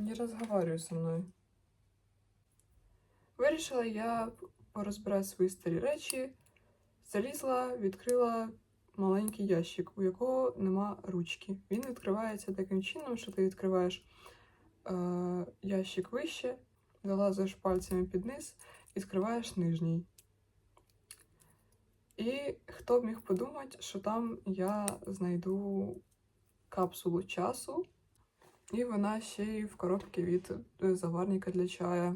Не розговорюй зі мною. Вирішила я порозбирати свої старі речі, залізла, відкрила маленький ящик, у якого нема ручки. Він відкривається таким чином, що ти відкриваєш е, ящик вище, залазиш пальцями під низ, відкриваєш нижній. І хто б міг подумати, що там я знайду капсулу часу, і вона ще й в коробці від е, заварника для чая.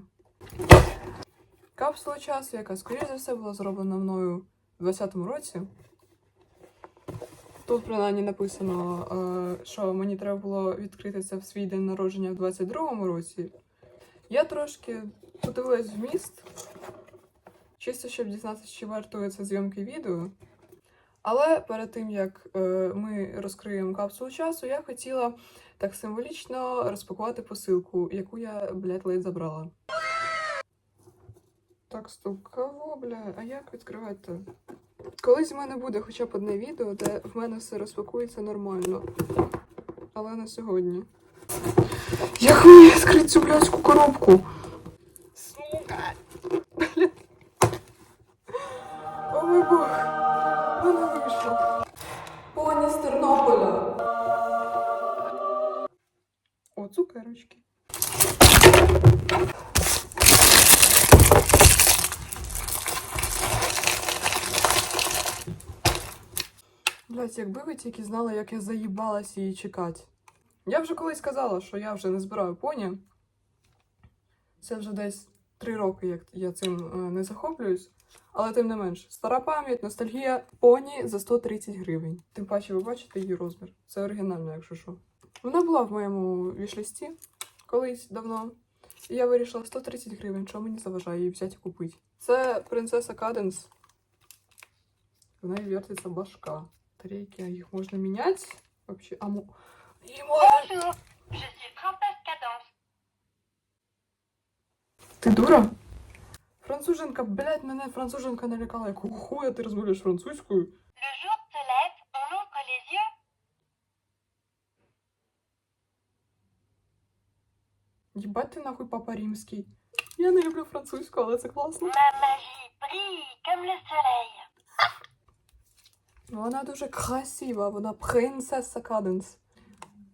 Капсула часу, яка, скоріше за все, була зроблена мною в 20-му році. Тут, принаймні, написано, е, що мені треба було відкрити це в свій день народження в 22-му році. Я трошки подивилась в міст, чисто щоб дізнатися, чи вартує це зйомки відео. Але перед тим, як е, ми розкриємо капсулу часу, я хотіла так символічно розпакувати посилку, яку я, блядь, ледь забрала. Так, стоп, кого, бля? А як відкривати? Колись в мене буде хоча б одне відео, де в мене все розпакується нормально. Але не сьогодні. Як мені відкрити цю блядську коробку? Блять, якби ви тільки знали, як я заїбалась її чекати. Я вже колись казала, що я вже не збираю поні. Це вже десь три роки, як я цим е, не захоплююсь. Але тим не менш, стара пам'ять, ностальгія поні за 130 гривень. Тим паче, ви бачите її розмір. Це оригінально, якщо що. Вона була в моєму вішлісті колись давно. І я вирішила 130 гривень, що мені заважає її взяти і купити. Це принцеса Каденс. В неї вертиться башка. Тарейки, а їх можна міняти? Вообще, а мо... Її можна... Bonjour, je suis Princesse Cadence. Ти дура? Француженка, блядь, мене француженка налякала. Якого хуя ти розмовляєш французькою? Le jour se lève, on ouvre les yeux. Їбать ти нахуй папа римський. Я не люблю французьку, але це класно. Ma magie brille comme le soleil. Вона дуже красива, вона принцеса Каденс.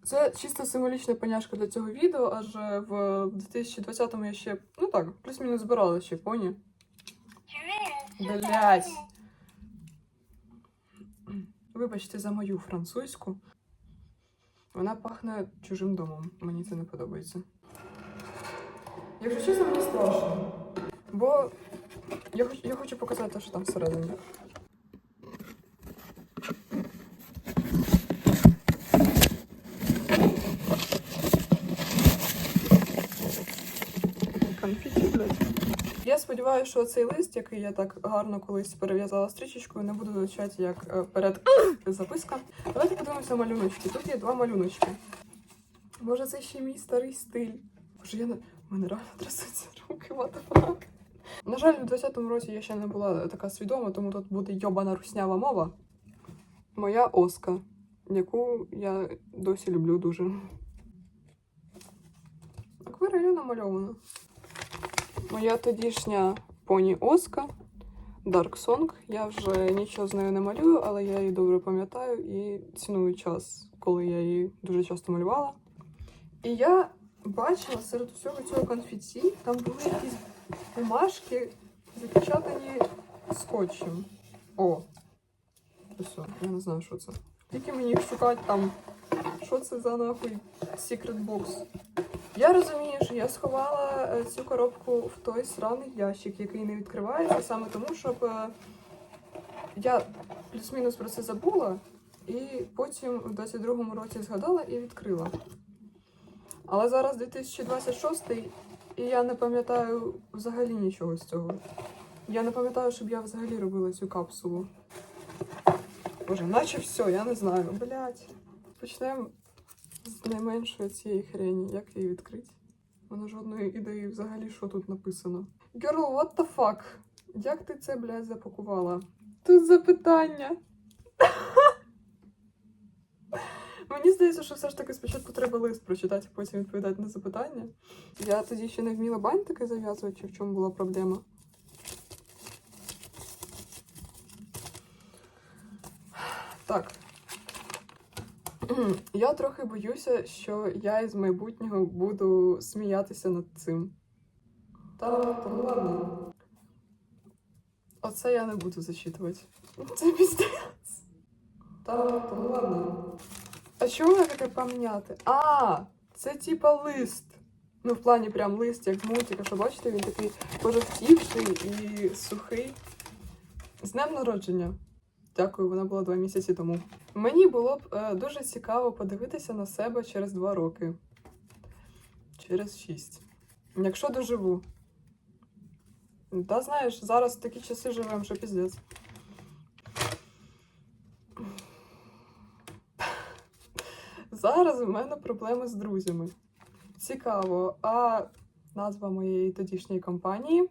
Це чисто символічна поняшка для цього відео, адже в 2020-му я ще, ну так, плюс-мінус збирала ще поні. Блять. Вибачте за мою французьку. Вона пахне чужим домом. Мені це не подобається. Якщо чесно, мені страшно. Бо я, я хочу показати, що там всередині. Конфеті, блядь. Я сподіваюся, що цей лист, який я так гарно колись перев'язала стрічечкою, не буде звучати як е, перед записка. Давайте подивимося малюночки. Тут є два малюночки. Може, це ще мій старий стиль. Боже, я не. У мене реально трясуться руки, what the fuck. На жаль, у 20-му році я ще не була така свідома, тому тут буде йобана руснява мова. Моя оска, яку я досі люблю дуже. Акварелью намальована. Моя тодішня поні Оска, Dark Song. Я вже нічого з нею не малюю, але я її добре пам'ятаю і ціную час, коли я її дуже часто малювала. І я бачила серед усього цього конфеті, там були якісь бумажки, запечатані скотчем. О, все, я не знаю, що це. Тільки мені їх шукати там. Що це за нахуй box? Я розумію, що я сховала е, цю коробку в той сраний ящик, який не відкривається, саме тому, щоб е, я плюс-мінус про це забула, і потім в 22-му році згадала і відкрила. Але зараз 2026 і я не пам'ятаю взагалі нічого з цього. Я не пам'ятаю, щоб я взагалі робила цю капсулу. Боже, наче все, я не знаю. Блять. Почнемо з найменшої цієї хрені. Як її відкрити? У мене жодної ідеї взагалі, що тут написано. Girl, what the fuck? Як ти це, блядь, запакувала? Тут запитання. мені здається, що все ж таки спочатку треба лист прочитати, а потім відповідати на запитання. Я тоді ще не вміла бантики зав'язувати, чи в чому була проблема. Так. Я трохи боюся, що я із майбутнього буду сміятися над цим. Та, ну ладно. Оце я не буду зачитувати. Це піздець. Та, ну ладно. А чому мене таке поміняти? А, це типа лист. Ну, в плані прям лист, як мультика, що бачите, він такий пожовтівший і сухий. З днем народження. Дякую, вона була два місяці тому. Мені було б е, дуже цікаво подивитися на себе через два роки. Через шість. Якщо доживу. Та знаєш, зараз в такі часи живемо, що піздець. Зараз у мене проблеми з друзями. Цікаво, а назва моєї тодішньої компанії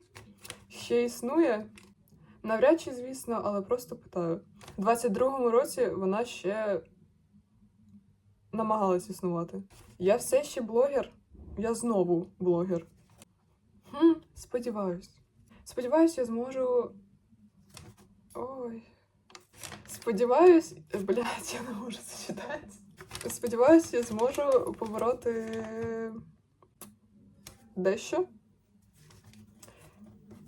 ще існує? Навряд чи, звісно, але просто питаю. У 22-му році вона ще намагалась існувати. Я все ще блогер. Я знову блогер. Хм, сподіваюсь. Сподіваюсь, я зможу. Ой. Сподіваюсь, блядь, я не можу зачитати. Сподіваюсь, я зможу побороти дещо.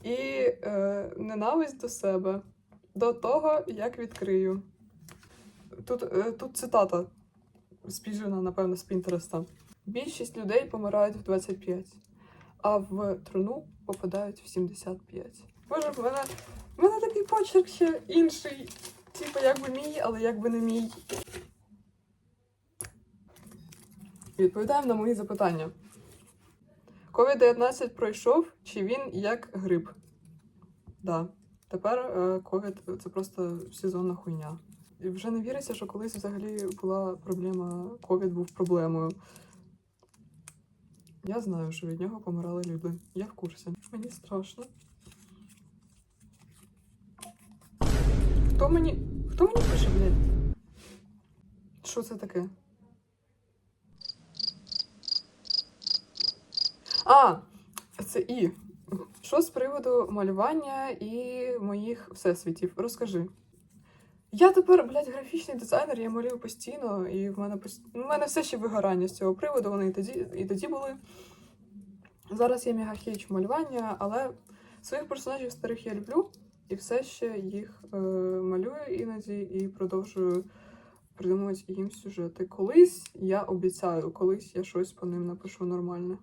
І е, ненависть до себе до того, як відкрию. Тут, е, тут цитата спіжена, напевно, з Пінтереста. Більшість людей помирають в 25, а в труну попадають в 75. Боже, в мене, в мене такий почерк ще інший. Типу, якби мій, але якби не мій. Відповідаємо на мої запитання. COVID-19 пройшов, чи він як грип? Да. Тепер е, COVID це просто сезонна хуйня. І вже не віриться, що колись взагалі була проблема, COVID був проблемою. Я знаю, що від нього помирали люди. Я в курсі. Мені страшно. Хто мені. Хто мені пише, блядь? Що це таке? А, це і. Що з приводу малювання і моїх всесвітів? Розкажи. Я тепер, блядь, графічний дизайнер, я малюю постійно, і в мене пост... в мене все ще вигорання з цього приводу, вони і тоді, і тоді були. Зараз я мега хейчу малювання, але своїх персонажів старих я люблю і все ще їх е, малюю іноді і продовжую придумувати їм сюжети. Колись я обіцяю, колись я щось по ним напишу нормальне.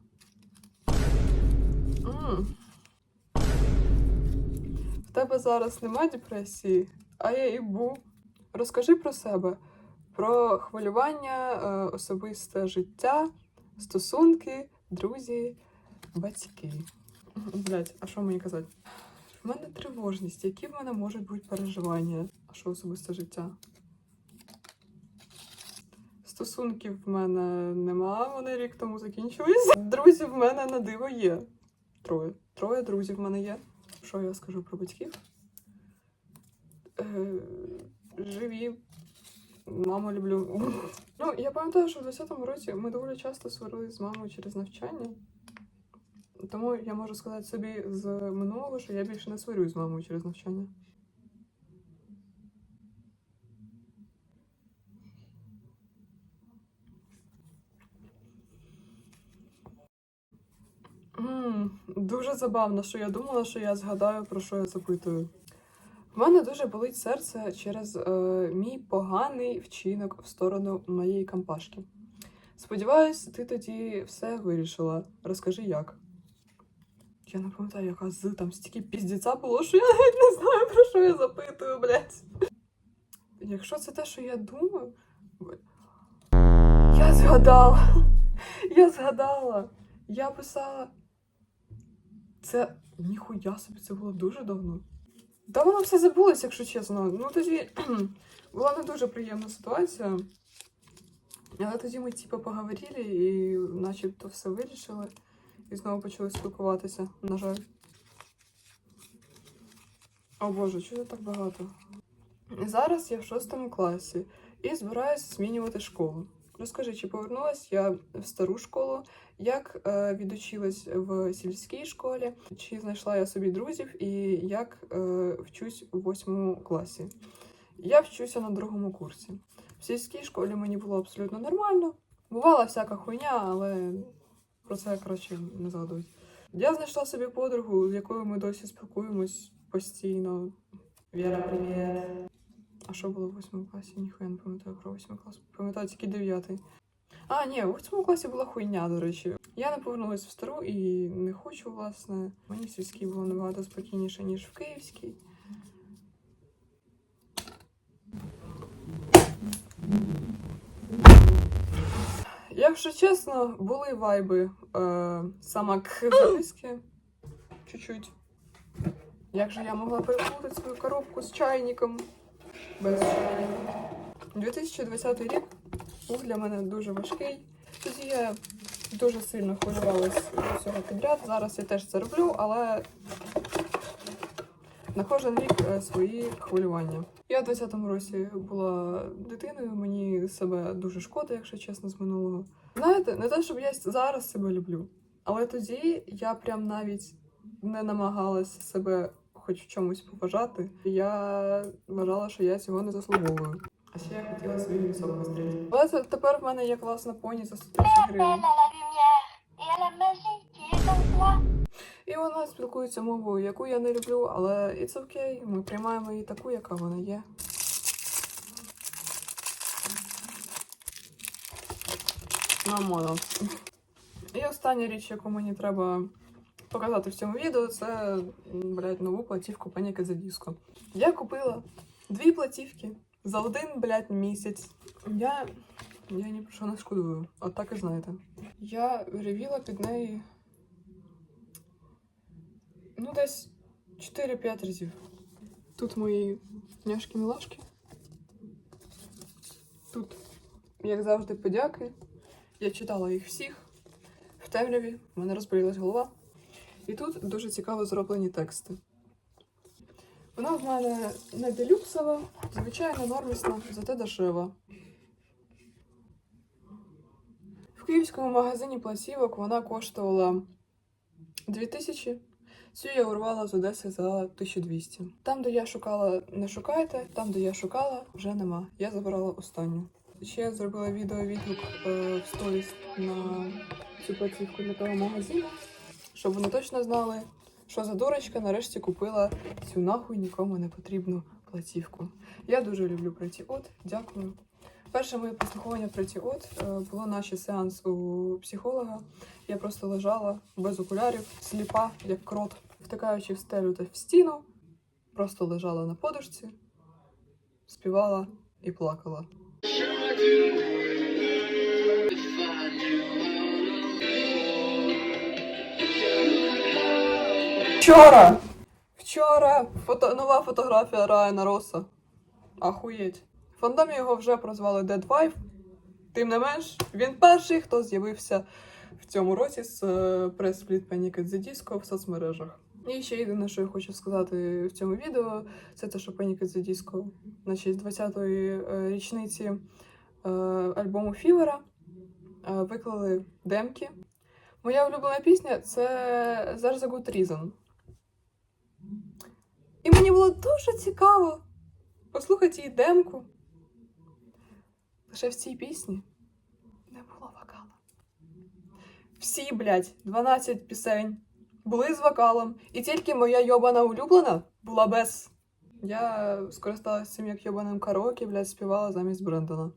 В тебе зараз немає депресії, а я і був. Розкажи про себе, про хвилювання, е, особисте життя, стосунки, друзі, батьки. Блять, а що мені казати? В мене тривожність, які в мене можуть бути переживання, а що особисте життя? Стосунків в мене нема, вони рік тому закінчились. Друзів в мене на диво є. Троє. Троє друзів в мене є. Що я скажу про батьків? Е, живі. Маму люблю. Ну, я пам'ятаю, що в 20-му році ми доволі часто сварилися з мамою через навчання. Тому я можу сказати собі з минулого, що я більше не сварюсь з мамою через навчання. Дуже забавно, що я думала, що я згадаю, про що я запитую. В мене дуже болить серце через е, мій поганий вчинок в сторону моєї компашки. Сподіваюсь, ти тоді все вирішила. Розкажи як. Я не пам'ятаю, яка з там стільки піздіця було, що я навіть не знаю, про що я запитую, блядь. Якщо це те, що я думаю. Я згадала. Я згадала. Я писала. Це ніхуя собі, це було дуже давно. Та воно все забулось, якщо чесно. Ну тоді була не дуже приємна ситуація. Але тоді ми типу поговорили і начебто все вирішили. І знову почали спілкуватися, на жаль. О Боже, чого так багато? Зараз я в шостому класі і збираюся змінювати школу. Розкажи, чи повернулась я в стару школу, як е, відучилась в сільській школі, чи знайшла я собі друзів і як е, вчусь у восьмому класі. Я вчуся на другому курсі. В сільській школі мені було абсолютно нормально. Бувала всяка хуйня, але про це краще не згадують. Я знайшла собі подругу, з якою ми досі спілкуємось постійно. Віра, привіт. А що було в восьмому класі? Ніхуя не пам'ятаю про восьмий клас. Пам'ятаю тільки дев'ятий. А, ні, в восьмому класі була хуйня, до речі. Я не повернулася в стару і не хочу, власне. Мені в сільській було набагато спокійніше, ніж в київській. Якщо чесно, були вайби е, самак записки. Чуть-чуть. Як же я могла переплутати свою коробку з чайником? Без чайника. 2020 рік був для мене дуже важкий. Тоді я дуже сильно хвилювалась до всього підряд. Зараз я теж це роблю, але на кожен рік е, свої хвилювання. Я в 20-му році була дитиною, мені себе дуже шкода, якщо чесно, з минулого. Знаєте, не те, щоб я зараз себе люблю, але тоді я прям навіть не намагалась себе хоч в чомусь поважати. Я вважала, що я цього не заслуговую. А ще я хотіла свій лісок постріляти. Але це тепер в мене є класна поні за 130 гривень. І вона спілкується мовою, яку я не люблю, але it's okay, Ми приймаємо її таку, яка вона є. Нормально. І остання річ, яку мені треба показати в цьому відео, це блядь, нову платівку Паніки за диско. Я купила дві платівки за один, блядь, місяць. Я, я ні про що не шкодую. От так і знаєте. Я ревіла під неї Ну, десь 4-5 разів. Тут мої няшки-мілашки. Тут, як завжди, подяки. Я читала їх всіх в темряві, в мене розболілась голова. І тут дуже цікаво зроблені тексти. Вона в мене не делюксова, звичайно, нормісна, зате дешева. В київському магазині платівок вона коштувала 2000 Цю я урвала з Одеси за 1200. Там, де я шукала, не шукайте, там, де я шукала, вже нема. Я забирала останню. Ще я зробила відео відгук е, в сторіс на цю платівку для того магазину, щоб вони точно знали, що за дурочка нарешті купила цю нахуй нікому не потрібну платівку. Я дуже люблю От, дякую. Перше моє прослуховування От е, було наш сеанс у психолога. Я просто лежала без окулярів, сліпа, як крот, втикаючи в стелю та в стіну, просто лежала на подушці, співала і плакала. Вчора! Вчора фото... нова фотографія Райана Роса. Ахуєть. В фандомі його вже прозвали Dead Wife. Тим не менш, він перший, хто з'явився в цьому році з е, прес-спліт Panic the в соцмережах. І ще єдине, що я хочу сказати в цьому відео, це те, що Panic the на честь 20-ї е, річниці е, альбому Фівера виклали демки. Моя улюблена пісня це There's a Good Reason. Мені було дуже цікаво послухати її демку. Лише в цій пісні не було вокала. Всі, блядь, 12 пісень були з вокалом, і тільки моя йобана улюблена була без. Я скористалася цим як йобаним караоке, блядь, співала замість Брендона.